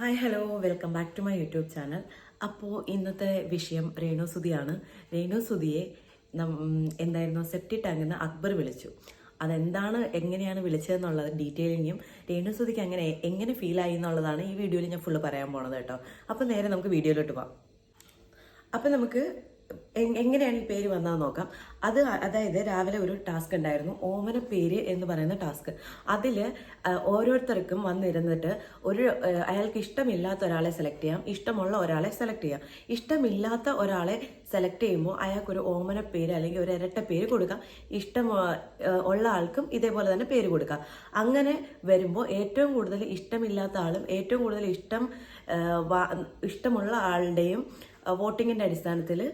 Hi hello welcome back to my YouTube channel അപ്പോൾ ഇന്നത്തെ വിഷയം രേണു സുധിയാണ് രേണു സുധിയെ നം- എന്തായിരുന്നു സെപ്റ്റി ടാങ്കിൽ നിന്ന് അക്ബർ വിളിച്ചു. അതെന്താണ് എങ്ങനെയാണ് വിളിച്ചതെന്നുള്ള ഡീറ്റെയിലിങ്ങും രേണു സുധിക്ക് അങ്ങനെ എങ്ങനെ ഫീൽ ആയി എന്നുള്ളതാണ് ഈ വീഡിയോയിൽ ഞാൻ ഫുള്ള് പറയാൻ പോണത് കേട്ടോ. അപ്പോൾ നേരെ നമുക്ക് വീഡിയോയിലോട്ട് പോകാം അപ്പം നമുക്ക് എങ്ങനെയാണ് ഈ പേര് വന്നതെന്ന് നോക്കാം. അത് അതായത് രാവിലെ ഒരു ടാസ്ക് ഉണ്ടായിരുന്നു. ഓമന പേര് എന്ന് പറയുന്ന ടാസ്ക്. അതിൽ ഓരോരുത്തർക്കും വന്നിരുന്നിട്ട് ഒരു അയാൾക്ക് ഇഷ്ടമില്ലാത്ത ഒരാളെ സെലക്ട് ചെയ്യാം. ഇഷ്ടമുള്ള ഒരാളെ സെലക്ട് ചെയ്യാം. ഇഷ്ടമില്ലാത്ത ഒരാളെ സെലക്ട് ചെയ്യുമ്പോൾ അയാൾക്കൊരു ഓമന പേര് അല്ലെങ്കിൽ ഒരു ഇരട്ട പേര് കൊടുക്കാം. ഇഷ്ടം ഉള്ള ആൾക്കും ഇതേപോലെ തന്നെ പേര് കൊടുക്കാം. അങ്ങനെ വരുമ്പോൾ ഏറ്റവും കൂടുതൽ ഇഷ്ടമില്ലാത്ത ആളും ഏറ്റവും കൂടുതൽ ഇഷ്ടം ഇഷ്ടമുള്ള ആളുടെയും വോട്ടിങ്ങിന്റെ അടിസ്ഥാനത്തിൽ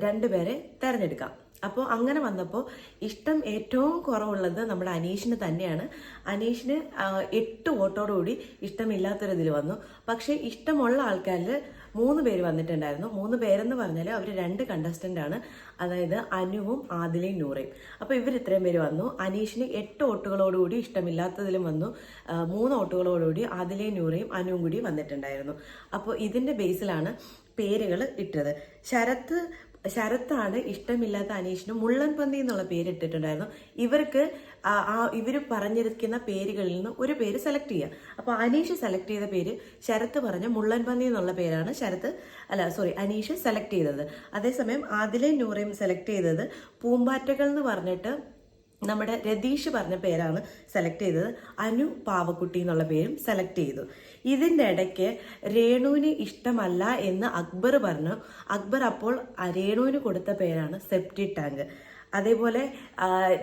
രണ്ടുപേരെ തെരഞ്ഞെടുക്കാം. അപ്പോൾ അങ്ങനെ വന്നപ്പോൾ ഇഷ്ടം ഏറ്റവും കുറവുള്ളത് നമ്മുടെ അനീഷിന് തന്നെയാണ്. അനീഷിന് എട്ട് വോട്ടോടുകൂടി ഇഷ്ടമില്ലാത്തൊരിതിൽ വന്നു. പക്ഷേ ഇഷ്ടമുള്ള ആൾക്കാരിൽ മൂന്ന് പേര് വന്നിട്ടുണ്ടായിരുന്നു. മൂന്ന് പേരെന്ന് പറഞ്ഞാൽ അവർ രണ്ട് കണ്ടസ്റ്റന്റ് ആണ്. അതായത് അനുവും ആദിലയും നൂറയും. അപ്പോൾ ഇവർ ഇത്രയും പേര് വന്നു. അനീഷിന് എട്ട് വോട്ടുകളോടുകൂടി ഇഷ്ടമില്ലാത്തതിലും വന്നു. മൂന്ന് വോട്ടുകളോടുകൂടി ആദിലയും നൂറയും അനുവും കൂടി വന്നിട്ടുണ്ടായിരുന്നു. അപ്പോൾ ഇതിന്റെ ബേസിലാണ് പേരുകൾ ഇട്ടത്. ശരത്ത് ശരത്താണ് ഇഷ്ടമില്ലാത്ത അനീഷിന് മുള്ളൻ പന്തി എന്നുള്ള പേര് ഇട്ടിട്ടുണ്ടായിരുന്നു. ഇവർക്ക് ആ- ഇവർ പറഞ്ഞിരിക്കുന്ന പേരുകളിൽ നിന്ന് ഒരു പേര് സെലക്ട് ചെയ്യുക. അപ്പോൾ അനീഷ് സെലക്ട് ചെയ്ത പേര് ശരത്ത് പറഞ്ഞ മുള്ളൻ പന്തി എന്നുള്ള പേരാണ് ശരത്ത് അല്ല സോറി അനീഷ് സെലക്ട് ചെയ്തത്. അതേസമയം ആദിലെ നൂറയും സെലക്ട് ചെയ്തത് പൂമ്പാറ്റകൾ എന്ന് പറഞ്ഞിട്ട് നമ്മുടെ രതീഷ് പറഞ്ഞ പേരാണ് സെലക്ട് ചെയ്തത്. അനു പാവക്കുട്ടി എന്നുള്ള പേരും സെലക്ട് ചെയ്തു. ഇതിന്റെ ഇടയ്ക്ക് രേണുവിന് ഇഷ്ടമല്ല എന്ന് അക്ബർ പറഞ്ഞു. അക്ബർ അപ്പോൾ രേണുവിന് കൊടുത്ത പേരാണ് സെപ്റ്റി ടാങ്ക് അതേപോലെ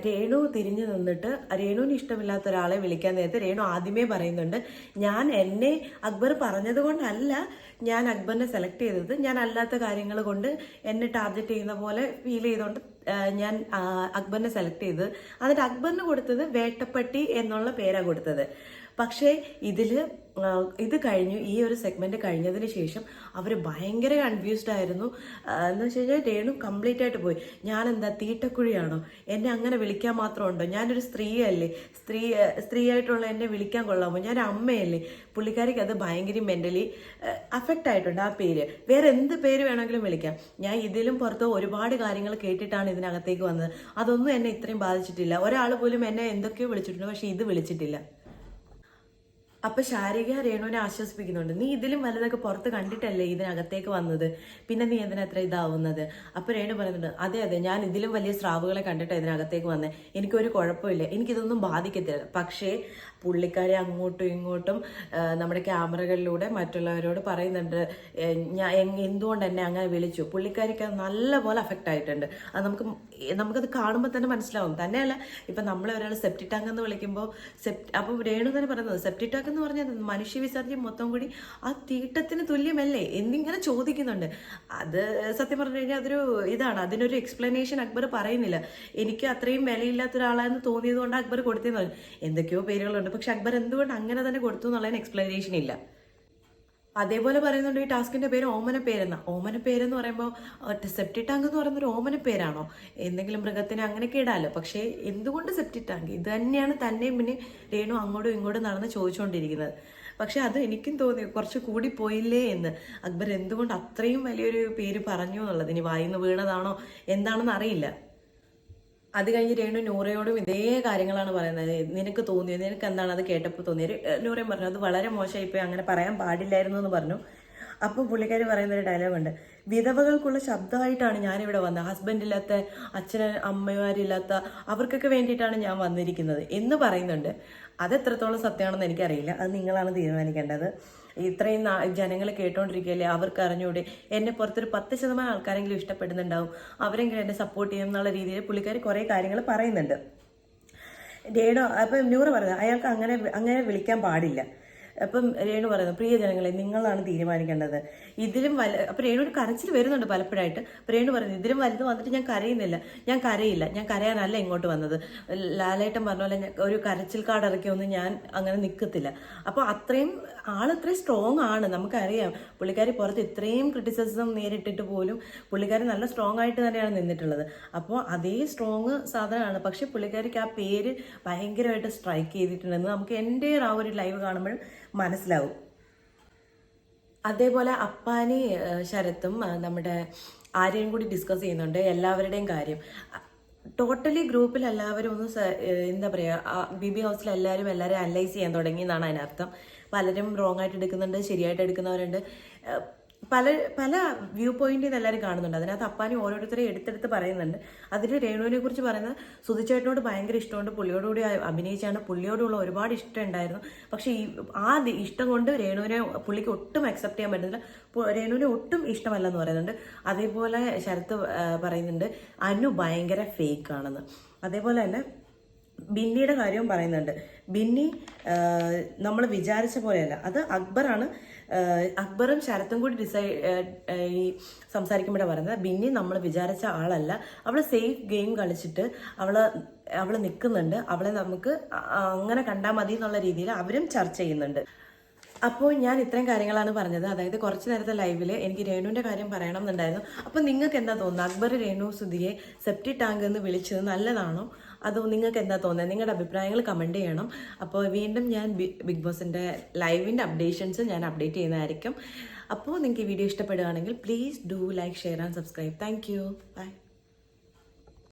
രേണു തിരിഞ്ഞു നിന്നിട്ട് രേണുവിന് ഇഷ്ടമില്ലാത്ത ഒരാളെ വിളിക്കാൻ നേരത്തെ രേണു ആദ്യമേ പറയുന്നുണ്ട് ഞാൻ എന്നെ അക്ബർ പറഞ്ഞത് കൊണ്ടല്ല ഞാൻ അക്ബറിനെ സെലക്ട് ചെയ്തത്. ഞാൻ അല്ലാത്ത കാര്യങ്ങൾ കൊണ്ട് എന്നെ ടാർഗറ്റ് ചെയ്യുന്ന പോലെ ഫീൽ ചെയ്തുകൊണ്ട് ഞാൻ അക്ബറിനെ സെലക്ട് ചെയ്തത് എന്നിട്ട് അക്ബറിന് കൊടുത്തത് വേട്ടപ്പട്ടി എന്നുള്ള പേരാണ് കൊടുത്തത്. പക്ഷേ ഇതിൽ ഇത് കഴിഞ്ഞു ഈ ഒരു സെഗ്മെന്റ് കഴിഞ്ഞതിന് ശേഷം അവർ ഭയങ്കര കൺഫ്യൂസ്ഡ് ആയിരുന്നു. എന്ന് വെച്ച് കഴിഞ്ഞാൽ രേണു കംപ്ലീറ്റ് ആയിട്ട് പോയി. ഞാൻ എന്താ തീട്ടക്കുഴിയാണോ എന്നെ അങ്ങനെ വിളിക്കാൻ മാത്രം മാത്രമുണ്ടോ? ഞാനൊരു സ്ത്രീയല്ലേ? സ്ത്രീ സ്ത്രീ ആയിട്ടുള്ള എന്നെ വിളിക്കാൻ കൊള്ളാമോ? ഞാൻ അമ്മയല്ലേ? പുള്ളിക്കാരിക്ക് അത് ഭയങ്കര മെന്റലി അഫക്റ്റ് ആയിട്ടുണ്ട് ആ പേര്. വേറെ എന്ത് പേര് വേണമെങ്കിലും വിളിക്കാം. ഞാൻ ഇതിലും പുറത്ത് ഒരുപാട് കാര്യങ്ങൾ കേട്ടിട്ടാണ് ഇതിനകത്തേക്ക് വന്നത്. അതൊന്നും എന്നെ ഇത്രയും ബാധിച്ചിട്ടില്ല. ഒരാൾ പോലും എന്നെ എന്തൊക്കെയോ വിളിച്ചിട്ടുണ്ട്. പക്ഷേ ഇത് വിളിച്ചിട്ടില്ല. അപ്പൊ ശാരിക രേണുവിനെ ആശ്വസിപ്പിക്കുന്നുണ്ട്. നീ ഇതിലും വലുതൊക്കെ പുറത്ത് കണ്ടിട്ടല്ലേ ഇതിനകത്തേക്ക് വന്നത്? പിന്നെ നീ എന്തിനാ അത്ര ഇതാവുന്നത്? അപ്പൊ രേണു പറയുന്നുണ്ട് അതെ അതെ ഞാൻ ഇതിലും വലിയ സ്രാവുകളെ കണ്ടിട്ട് ഇതിനകത്തേക്ക് വന്നേ. എനിക്കൊരു കുഴപ്പമില്ല. എനിക്കിതൊന്നും ബാധിക്കത്തില്ല. പക്ഷേ പുള്ളിക്കാരെ അങ്ങോട്ടും ഇങ്ങോട്ടും നമ്മുടെ ക്യാമറകളിലൂടെ മറ്റുള്ളവരോട് പറയുന്നുണ്ട് ഞാൻ എന്തുകൊണ്ട് എന്നെ അങ്ങനെ വിളിച്ചു? പുള്ളിക്കാരിക്ക് അത് നല്ലപോലെ അഫക്റ്റ് ആയിട്ടുണ്ട്. അത് നമുക്ക് നമുക്കത് കാണുമ്പോൾ തന്നെ മനസ്സിലാവും. തന്നെയല്ല ഇപ്പൊ നമ്മളെ ഒരാൾ സെപ്റ്റി ടാങ്ക് എന്ന് വിളിക്കുമ്പോൾ സെപ്റ്റ് അപ്പൊ രേണു തന്നെ പറയുന്നത് സെപ്റ്റി ടാങ്ക് എന്ന് പറഞ്ഞാൽ മനുഷ്യ വിസർജ്യം മൊത്തം കൂടി ആ തീട്ടത്തിന് തുല്യമല്ലേ? എന്നിങ്ങനെ ചോദിക്കുന്നുണ്ട്. അത് സത്യം പറഞ്ഞു കഴിഞ്ഞാൽ അതൊരു ഇതാണ്. അതിനൊരു എക്സ്പ്ലനേഷൻ അക്ബർ പറയുന്നില്ല. എനിക്ക് അത്രയും വിലയില്ലാത്ത ഒരാളാണെന്ന് തോന്നിയത് കൊണ്ട് അക്ബർ കൊടുത്തെന്ന് പറഞ്ഞു. എന്തൊക്കെയോ പേരുകളുണ്ട്. പക്ഷെ അക്ബർ എന്തുകൊണ്ട് അങ്ങനെ തന്നെ കൊടുത്തു എന്നുള്ളതിന് എക്സ്പ്ലനേഷൻ ഇല്ല. അതേപോലെ പറയുന്നുണ്ട് ഈ ടാസ്കിന്റെ പേര് ഓമന പേരെന്ന. ഓമന പേരെന്ന് പറയുമ്പോൾ സെപ്റ്റി ടാങ്ക് എന്ന് പറയുന്ന ഒരു ഓമന പേരാണോ? എന്തെങ്കിലും മൃഗത്തിന് അങ്ങനെയൊക്കെ ഇടാലോ. പക്ഷേ എന്തുകൊണ്ട് സെപ്റ്റി ടാങ്ക് ഇത് തന്നെയാണ് തന്നെയും പിന്നെ രേണു അങ്ങോട്ടും ഇങ്ങോട്ടും നടന്ന് ചോദിച്ചുകൊണ്ടിരിക്കുന്നത് പക്ഷെ അത് എനിക്കും തോന്നി കുറച്ച് കൂടി പോയില്ലേ എന്ന്. അക്ബർ എന്തുകൊണ്ട് അത്രയും വലിയൊരു പേര് പറഞ്ഞു എന്നുള്ളത്? ഇനി വായിന്ന് വീണതാണോ? എന്താണെന്ന് അറിയില്ല. അത് കഴിഞ്ഞ് രേണു നൂറയോടും ഇതേ കാര്യങ്ങളാണ് പറയുന്നത്. നിനക്ക് തോന്നിയത് നിനക്ക് എന്താണ് അത് കേട്ടപ്പോൾ തോന്നിയത്? നൂറയും പറഞ്ഞു. അത് വളരെ മോശമായിപ്പോയി അങ്ങനെ പറയാൻ പാടില്ലായിരുന്നു എന്ന് പറഞ്ഞു. അപ്പോൾ പുള്ളിക്കാരി പറയുന്നൊരു ഡയലോഗ് ഉണ്ട് വിധവകൾക്കുള്ള ശബ്ദമായിട്ടാണ് ഞാനിവിടെ വന്നത്. ഹസ്ബൻഡില്ലാത്ത അച്ഛന് അമ്മമാരില്ലാത്ത അവർക്കൊക്കെ വേണ്ടിയിട്ടാണ് ഞാൻ വന്നിരിക്കുന്നത് എന്ന് പറയുന്നുണ്ട്. അത് എത്രത്തോളം സത്യമാണെന്ന് എനിക്കറിയില്ല. അത് നിങ്ങളാണ് തീരുമാനിക്കേണ്ടത്. ഇത്രയും ജനങ്ങൾ കേട്ടോണ്ടിരിക്കുകയല്ലേ അവർക്ക് അറിഞ്ഞൂടെ? എന്നെ പുറത്തൊരു പത്ത് ശതമാനം ആൾക്കാരെങ്കിലും ഇഷ്ടപ്പെടുന്നുണ്ടാവും. അവരെങ്കിലും എന്നെ സപ്പോർട്ട് ചെയ്യും എന്നുള്ള രീതിയിൽ പുള്ളിക്കാർ കുറേ കാര്യങ്ങൾ പറയുന്നുണ്ട്. ഡേഡോ അപ്പം നൂറ് പറയുന്നത് അയാൾക്ക് അങ്ങനെ അങ്ങനെ വിളിക്കാൻ പാടില്ല. അപ്പം രേണു പറയുന്നു പ്രിയ ജനങ്ങളെ നിങ്ങളാണ് തീരുമാനിക്കേണ്ടത്. ഇതിലും വല അപ്പം രേണു ഒരു കരച്ചിൽ വരുന്നുണ്ട് പലപ്പോഴായിട്ട്. അപ്പം രേണു പറയുന്നു ഇതിലും വലുത് വന്നിട്ട് ഞാൻ കരയുന്നില്ല. ഞാൻ കരയില്ല. ഞാൻ കരയാനല്ല ഇങ്ങോട്ട് വന്നത്. ലാലേട്ടൻ പറഞ്ഞ പോലെ ഒരു കരച്ചിൽ കാർഡ് ഇറക്കിയൊന്നും ഞാൻ അങ്ങനെ നിൽക്കത്തില്ല അപ്പോൾ അത്രയും ആൾ അത്രയും സ്ട്രോങ് ആണ് നമുക്കറിയാം. പുള്ളിക്കാരി പുറത്ത് ഇത്രയും ക്രിറ്റിസിസം നേരിട്ടിട്ട് പോലും പുള്ളിക്കാരി നല്ല സ്ട്രോങ് ആയിട്ട് തന്നെയാണ് നിന്നിട്ടുള്ളത്. അപ്പോൾ അതേ സ്ട്രോങ് സാധനമാണ്. പക്ഷെ പുള്ളിക്കാരിക്ക് ആ പേര് ഭയങ്കരമായിട്ട് സ്ട്രൈക്ക് ചെയ്തിട്ടുണ്ടെന്ന് നമുക്ക് എന്റെ ആ ഒരു ലൈവ് കാണുമ്പോൾ മനസ്സിലാവും. അതേപോലെ അപ്പാനി ശരത്തും നമ്മുടെ ആരെയും കൂടി ഡിസ്കസ് ചെയ്യുന്നുണ്ട് എല്ലാവരുടെയും കാര്യം. ടോട്ടലി ഗ്രൂപ്പിൽ എല്ലാവരും ഒന്ന് എന്താ പറയുക ബി ബി ഹൗസിൽ എല്ലാവരും എല്ലാവരും അനലൈസ് ചെയ്യാൻ തുടങ്ങി എന്നാണ് അതിനർത്ഥം. പലരും റോങ് ആയിട്ട് എടുക്കുന്നുണ്ട് ശരിയായിട്ട് എടുക്കുന്നവരുണ്ട്. പല പല വ്യൂ പോയിന്റിൽ നിന്ന് എല്ലാവരും കാണുന്നുണ്ട്. അതിനകത്ത് അപ്പാനി ഓരോരുത്തരെ എടുത്തെടുത്ത് പറയുന്നുണ്ട്. അതിൽ രേണുവിനെ കുറിച്ച് പറയുന്നത് സുധിച്ചേട്ടനോട് ഭയങ്കര ഇഷ്ടമുണ്ട്. പുള്ളിയോടുകൂടി അഭിനയിച്ചാണ്. പുള്ളിയോടുള്ള ഒരുപാട് ഇഷ്ടം ഉണ്ടായിരുന്നു. പക്ഷേ ഈ ആ ഇഷ്ടം കൊണ്ട് രേണുവിനെ പുള്ളിക്ക് ഒട്ടും അക്സെപ്റ്റ് ചെയ്യാൻ പറ്റുന്നില്ല. രേണുവിനെ ഒട്ടും ഇഷ്ടമല്ലെന്ന് പറയുന്നുണ്ട്. അതേപോലെ ശരത്ത് പറയുന്നുണ്ട് അനു ഭയങ്കര ഫേക്ക് ആണെന്ന്. അതേപോലെ തന്നെ ബിന്നിയുടെ കാര്യവും പറയുന്നുണ്ട്. ബിന്നി നമ്മൾ വിചാരിച്ച പോലെയല്ല. അത് അക്ബറാണ് അക്ബറും ശരത്തും കൂടി ഡിസൈഡ് ഈ സംസാരിക്കുമ്പോഴാണ് പറയുന്നത്. ബിന്നി നമ്മൾ വിചാരിച്ച ആളല്ല. അവൾ സേഫ് ഗെയിം കളിച്ചിട്ട് അവൾ അവൾ നിൽക്കുന്നുണ്ട് അവളെ നമുക്ക് അങ്ങനെ കണ്ടാൽ മതി എന്നുള്ള രീതിയിൽ അവരും ചർച്ച ചെയ്യുന്നുണ്ട്. അപ്പോൾ ഞാൻ ഇത്രയും കാര്യങ്ങളാണ് പറഞ്ഞത്. അതായത് കുറച്ച് നേരത്തെ ലൈവിൽ എനിക്ക് രേണുവിന്റെ കാര്യം പറയണം എന്നുണ്ടായിരുന്നു. അപ്പോൾ നിങ്ങൾക്ക് എന്താ തോന്നുന്നത്? അക്ബർ രേണു സുധിയെ സെപ്റ്റി ടാങ്ക് എന്ന് വിളിച്ചത് നല്ലതാണോ? അതോ നിങ്ങൾക്ക് എന്താ തോന്നുന്നത് നിങ്ങളുടെ അഭിപ്രായങ്ങൾ കമന്റ് ചെയ്യണം. അപ്പോൾ വീണ്ടും ഞാൻ ബിഗ് ബോസിന്റെ ലൈവിന്റെ അപ്ഡേഷൻസ് ഞാൻ അപ്ഡേറ്റ് ചെയ്യുന്നതായിരിക്കും. അപ്പോൾ നിങ്ങൾക്ക് ഈ വീഡിയോ ഇഷ്ടപ്പെടുകയാണെങ്കിൽ please do like share and subscribe thank you bye